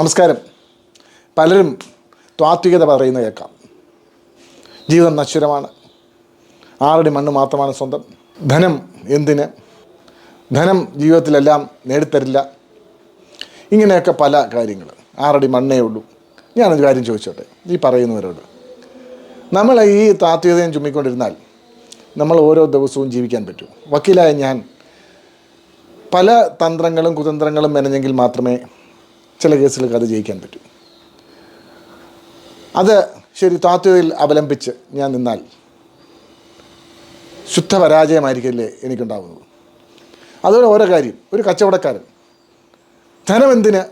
നമസ്കാരം. പലരും ത്വാത്വികത പറയുന്ന കേൾക്കാം. ജീവിതം നശ്വരമാണ്. ആറടി മണ്ണ് മാത്രമാണ് സ്വന്തം. ധനം എന്തിന്? ധനം ജീവിതത്തിലെല്ലാം നേടിത്തരില്ല. ഇങ്ങനെയൊക്കെ പല കാര്യങ്ങൾ. ആറടി മണ്ണേ ഉള്ളൂ. ഞാനൊരു കാര്യം ചോദിച്ചോട്ടെ? ഈ പറയുന്നവരോട്. നമ്മൾ ഈ താത്വികതയും ചുമ്മിക്കൊണ്ടിരുന്നാൽ നമ്മൾ ഓരോ ദിവസവും ജീവിക്കാൻ പറ്റും. വക്കീലായ ഞാൻ പല തന്ത്രങ്ങളും കുതന്ത്രങ്ങളും മെനഞ്ഞെങ്കിൽ മാത്രമേ ചില കേസുകൾക്ക് അത് ജയിക്കാൻ പറ്റും. അത് ശരി താത്വയിൽ അവലംബിച്ച് ഞാൻ നിന്നാൽ ശുദ്ധ പരാജയമായിരിക്കില്ലേ എനിക്കുണ്ടാകുന്നത് അതുപോലെ ഓരോ കാര്യം ഒരു കച്ചവടക്കാരൻ ധനം എന്തിന്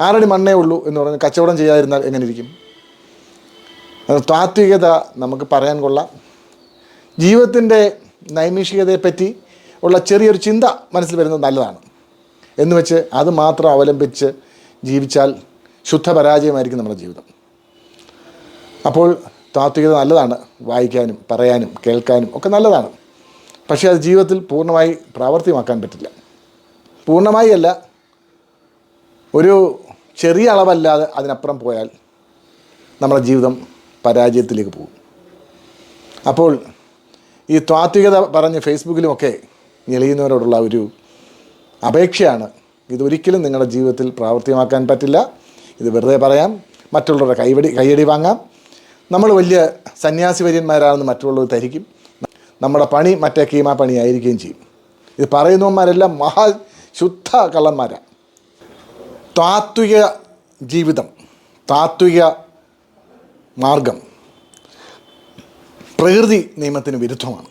ആരടി മണ്ണേ ഉള്ളൂ എന്ന് പറഞ്ഞ് കച്ചവടം ചെയ്യാതിരുന്നാൽ എങ്ങനെ ഇരിക്കും താത്വികത നമുക്ക് പറയാൻ കൊള്ളാം. ജീവിതത്തിന്റെ നൈമിഷികതയെപ്പറ്റി ഉള്ള ചെറിയൊരു ചിന്ത മനസ്സിൽ വരുന്നത് നല്ലതാണ്. എന്ന് വെച്ച് അത് മാത്രം അവലംബിച്ച് ജീവിച്ചാൽ ശുദ്ധ പരാജയമായിരിക്കും നമ്മുടെ ജീവിതം. അപ്പോൾ താത്വികത നല്ലതാണ്. വായിക്കാനും പറയാനും കേൾക്കാനും ഒക്കെ നല്ലതാണ്. പക്ഷേ അത് ജീവിതത്തിൽ പൂർണമായി പ്രാവർത്തികമാക്കാൻ പറ്റില്ല. പൂർണമായി അല്ല ഒരു ചെറിയ അളവല്ലാതെ അതിനപ്പുറം പോയാൽ നമ്മുടെ ജീവിതം പരാജയത്തിലേക്ക് പോകും. അപ്പോൾ ഈ താത്വികത പറഞ്ഞ് ഫേസ്ബുക്കിലുമൊക്കെ ഞെളിയുന്നവരോടുള്ള ഒരു അപേക്ഷയാണ്. ഇതൊരിക്കലും നിങ്ങളുടെ ജീവിതത്തിൽ പ്രാവർത്തികമാക്കാൻ പറ്റില്ല. ഇത് വെറുതെ പറയാം. മറ്റുള്ളവരുടെ കൈവടി കൈയടി വാങ്ങാം. നമ്മൾ വലിയ സന്യാസി വര്യന്മാരാണെന്ന് മറ്റുള്ളവർ ധരിക്കും. നമ്മുടെ പണി മറ്റേ കീമാ പണിയായിരിക്കുകയും ചെയ്യും. ഇത് പറയുന്നവന്മാരെല്ലാം മഹാ ശുദ്ധ കള്ളന്മാരാണ് താത്വിക ജീവിതം താത്വിക മാർഗം പ്രകൃതി നിയമത്തിന് വിരുദ്ധമാണ്.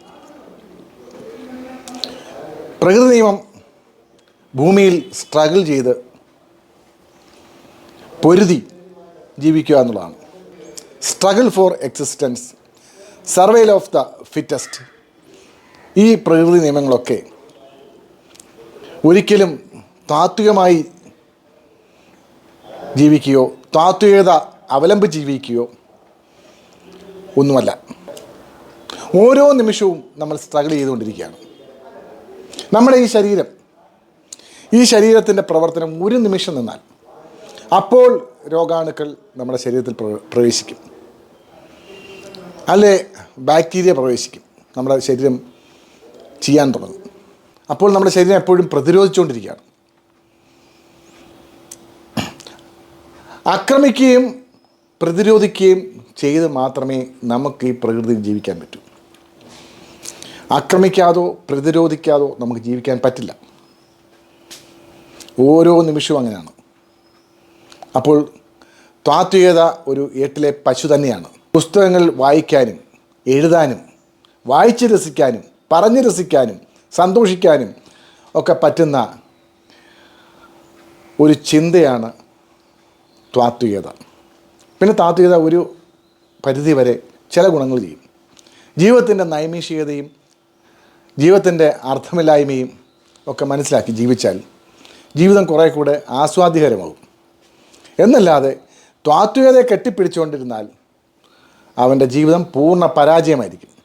പ്രകൃതി നിയമം ഭൂമിയിൽ സ്ട്രഗിൾ ചെയ്ത് പൊരുതി ജീവിക്കുക എന്നുള്ളതാണ്. Struggle for existence survival of the fittest ഈ പ്രകൃതി നിയമങ്ങളൊക്കെ ഒരിക്കലും താത്വികമായി ജീവിക്കുകയോ താത്വികത അവലംബിച്ച് ജീവിക്കുകയോ ഒന്നുമല്ല. ഓരോ നിമിഷവും നമ്മൾ സ്ട്രഗിൾ ചെയ്തുകൊണ്ടിരിക്കുകയാണ്. നമ്മുടെ ഈ ശരീരം ഈ ശരീരത്തിന്റെ പ്രവർത്തനം ഒരു നിമിഷം നിന്നാൽ അപ്പോൾ രോഗാണുക്കൾ നമ്മുടെ ശരീരത്തിൽ പ്രവേശിക്കും. അല്ലെ? ബാക്ടീരിയ പ്രവേശിക്കും. നമ്മുടെ ശരീരം ചെയ്യാൻ തുടങ്ങും. അപ്പോൾ നമ്മുടെ ശരീരം എപ്പോഴും പ്രതിരോധിച്ചുകൊണ്ടിരിക്കുകയാണ്. ആക്രമിക്കുകയും പ്രതിരോധിക്കുകയും ചെയ്ത് മാത്രമേ നമുക്ക് ഈ പ്രകൃതിയിൽ ജീവിക്കാൻ പറ്റൂ. ആക്രമിക്കാതോ പ്രതിരോധിക്കാതോ നമുക്ക് ജീവിക്കാൻ പറ്റില്ല. ഓരോ നിമിഷവും അങ്ങനെയാണ്. അപ്പോൾ താത്വികത ഒരു ഏട്ടിലെ പശു തന്നെയാണ്. പുസ്തകങ്ങൾ വായിക്കാനും എഴുതാനും വായിച്ച് രസിക്കാനും പറഞ്ഞ് രസിക്കാനും സന്തോഷിക്കാനും ഒക്കെ പറ്റുന്ന ഒരു ചിന്തയാണ് താത്വികത പിന്നെ താത്വികത ഒരു പരിധി വരെ ചില ഗുണങ്ങൾ ചെയ്യും. ജീവിതത്തിന്റെ നൈമിഷികതയും ജീവിതത്തിന്റെ അർത്ഥമില്ലായ്മയും ഒക്കെ മനസ്സിലാക്കി ജീവിച്ചാൽ ജീവിതം കുറേ കൂടെ ആസ്വാദ്യകരമാകും എന്നല്ലാതെ ത്വാത്വികതയെ കെട്ടിപ്പിടിച്ചുകൊണ്ടിരുന്നാൽ അവന്റെ ജീവിതം പൂർണ പരാജയമായിരിക്കും.